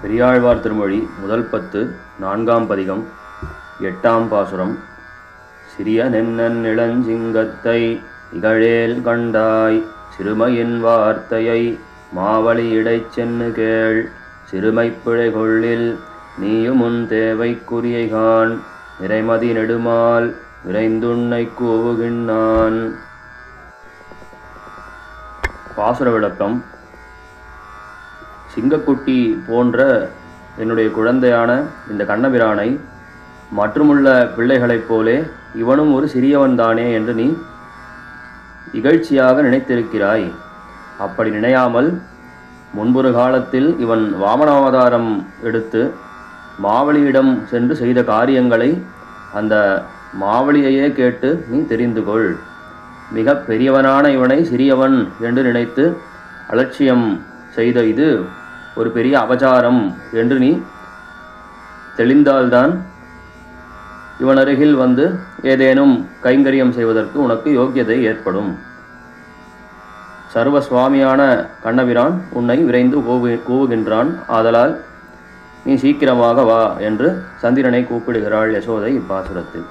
பெரியாழ்வார் திருமொழி முதல் பத்து நான்காம் பதிகம் எட்டாம் பாசுரம். சிறிய நென்னன் இளஞ்சிங்கத்தை இகழேல் கண்டாய் சிறுமையின் வார்த்தையை மாவழி இடைச் சென்னு கேள். சிறுமை பிழை கொள்ளில் நீயும் உன் தேவைக்குரியைகான் நிறைமதி நெடுமால் விரைந்துன்னை கூவுகின்றான் பாசுர விளக்கம் சிங்கக்குட்டி போன்ற என்னுடைய குழந்தையான இந்த கண்ணபிரானை மற்றுமுள்ள பிள்ளைகளைப் போலே இவனும் ஒரு சிறியவன்தானே என்று நீ இகழ்ச்சியாக நினைத்திருக்கிறாய். அப்படி நினையாமல் முன்பொரு காலத்தில் இவன் வாமனாவதாரம் எடுத்து மாவலியிடம் சென்று செய்த காரியங்களை அந்த மாவலியையே கேட்டு நீ தெரிந்து கொள். மிக பெரியவனான இவனை சிறியவன் என்று நினைத்து அலட்சியம் செய்த இது ஒரு பெரிய அபச்சாரம் என்று நீ தெளிந்தால்தான் இவன் அருகில் வந்து ஏதேனும் கைங்கரியம் செய்வதற்கு உனக்கு யோக்கியதை ஏற்படும். சர்வ சுவாமியான கண்ணபிரான் உன்னை விரைந்து கூவு கூவுகின்றான். ஆதலால் நீ சீக்கிரமாக வா என்று சந்திரனை கூப்பிடுகிறாள் யசோதை இப்பாசுரத்தில்.